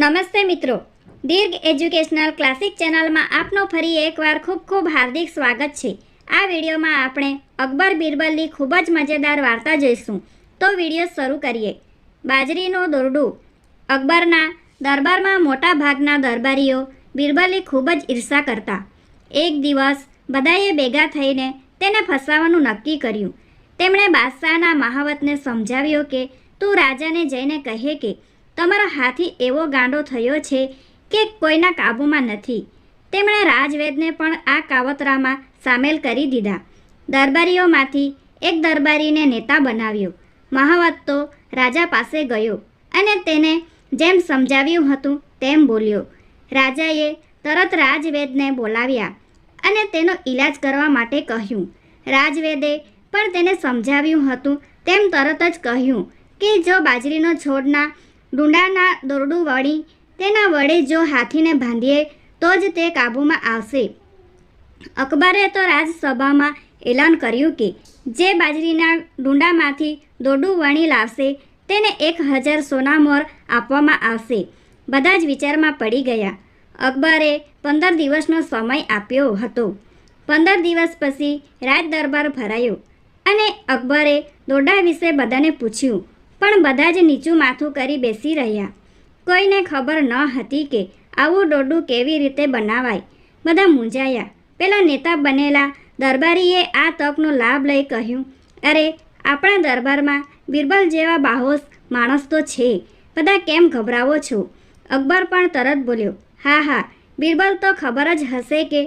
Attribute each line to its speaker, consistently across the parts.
Speaker 1: નમસ્તે મિત્રો. દીર્ઘ educational classic ચેનલમાં આપનો ફરી એકવાર ખૂબ ખૂબ હાર્દિક સ્વાગત છે. આ વિડીયોમાં આપણે અકબર બિરબલની ખૂબ જ મજેદાર વાર્તા જોઈશું. તો વીડિયો શરૂ કરીએ. બાજરીનું દોરડું. અકબરના દરબારમાં મોટા ભાગના દરબારીઓ બિરબલની ખૂબ જ ઈર્ષા કરતા. એક દિવસ બધાએ ભેગા થઈને તેને ફસાવાનું નક્કી કર્યું. તેમણે બાદશાહના મહાવતને સમજાવ્યો કે, તું રાજાને જઈને કહે કે તમારો હાથી એવો ગાંડો થયો છે કે કોઈના કાબૂમાં નથી. તેમણે રાજવેદને પણ આ કાવતરામાં સામેલ કરી દીધા. દરબારીઓમાંથી એક દરબારીને નેતા બનાવ્યો. મહાવત તો રાજા પાસે ગયો અને તેને જેમ સમજાવ્યું હતું તેમ બોલ્યો. રાજાએ તરત રાજવેદને બોલાવ્યા અને તેનો ઈલાજ કરવા માટે કહ્યું. રાજવેદે પણ તેને સમજાવ્યું હતું તેમ તરત જ કહ્યું કે જો બાજરીનો છોડના ડુંડાના દોરડું વળી તેના વડે જો હાથીને બાંધીએ તો જ તે કાબૂમાં આવશે. અકબરે તો રાજસભામાં એલાન કર્યું કે જે બાજરીના ડુંડામાંથી દોરડું વણી લાવશે તેને એક હજાર સોનામોર આપવામાં આવશે. બધા જ વિચારમાં પડી ગયા. અકબરે પંદર દિવસનો સમય આપ્યો હતો. પંદર દિવસ પછી રાજ દરબાર ભરાયો અને અકબરે દોરડા વિશે બધાને પૂછ્યું પણ બધા જ નીચું માથું કરી બેસી રહ્યા. કોઈને ખબર ન હતી કે આવું દોરડું કેવી રીતે બનાવાય. બધા મૂંઝાયા. પેલા નેતા બનેલા દરબારીએ આ તકનો લાભ લઈ કહ્યું, અરે, આપણા દરબારમાં બિરબલ જેવા બાહોશ માણસ તો છે. બધા કેમ ગભરાવો છો? અકબર પણ તરત બોલ્યો, હા હા, બિરબલ તો ખબર જ હશે કે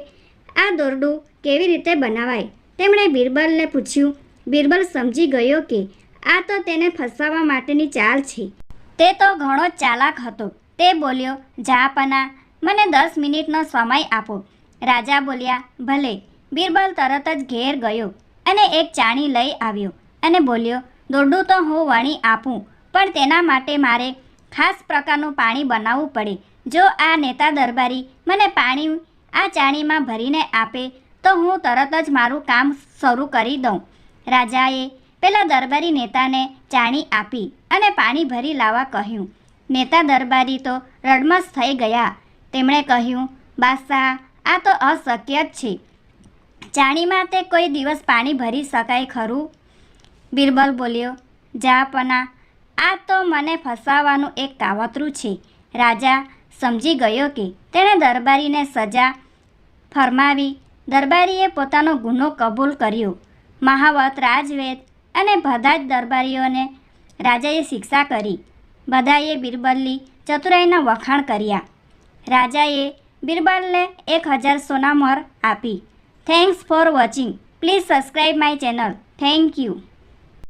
Speaker 1: આ દોરડું કેવી રીતે બનાવાય. તેમણે બિરબલને પૂછ્યું, બિરબલ સમજી ગયો કે આ તો તેને ફસાવવા માટેની ચાલ છે. તે તો ઘણો ચાલાક હતો. તે બોલ્યો જાપના મને દસ મિનિટનો સમય આપો. રાજા બોલ્યા, ભલે. બિરબલ તરત જ ઘેર ગયો અને એક ચાણી લઈ આવ્યો અને બોલ્યો, દોરડું તો હું વણી આપું, પણ તેના માટે મારે ખાસ પ્રકારનું પાણી બનાવવું પડે. જો આ નેતા દરબારી મને પાણી આ ચાણીમાં ભરીને આપે, તો હું તરત જ મારું કામ શરૂ કરી દઉં. રાજાએ પેલા દરબારી નેતાને ચાણી આપી અને પાણી ભરી લાવવા કહ્યું. નેતા દરબારી તો રડમસ થઈ ગયા. તેમણે કહ્યું બાદશાહ આ તો અશક્ય જ છે. ચાણીમાં તે કોઈ દિવસ પાણી ભરી શકાય ખરું? બિરબલ બોલ્યો જાપના આ તો મને ફસાવાનું એક કાવતરું છે. રાજા સમજી ગયો કે તેણે દરબારીને સજા ફરમાવી. દરબારીએ પોતાનો ગુનો કબૂલ કર્યો. મહાવત રાજવેદ અને બધા જ દરબારીઓને રાજાએ શિક્ષા કરી. બધાએ બિરબલની ચતુરાઈના વખાણ કર્યા. રાજાએ બિરબલને એક હજાર સોનામોહર આપી. Thanks for watching please subscribe my channel thank you